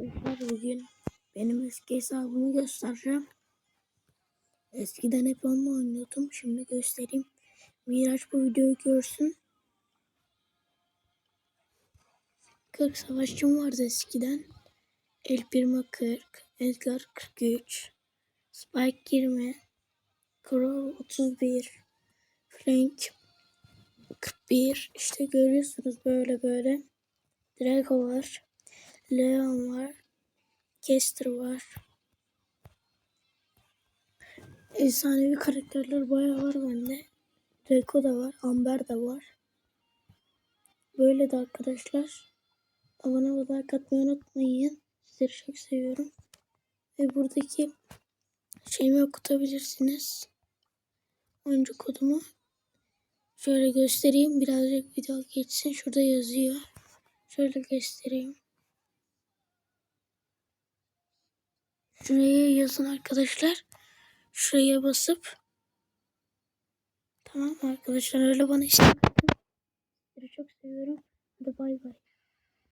Arkadaşlar bugün benim eski hesabımı göstereceğim. Eskiden hep onunla oynuyordum. Şimdi göstereyim. Miraç bu videoyu görsün. 40 savaşçım vardı eskiden. El Primo 40, Edgar 43, Spike 20, Crow 31, Frank 41. İşte görüyorsunuz böyle böyle. Drago var. Leon var. Kester var. Efsanevi karakterler bayağı var bende. Draco da var. Amber de var. Böyle de arkadaşlar. Abone ve like atmayı unutmayın. Sizleri çok seviyorum. Ve buradaki şeyimi okutabilirsiniz. Oyuncu kodumu. Şöyle göstereyim. Birazcık video geçsin. Şurada yazıyor. Şöyle göstereyim. Şuraya yazın arkadaşlar. Şuraya basıp. Tamam arkadaşlar? Öyle bana işte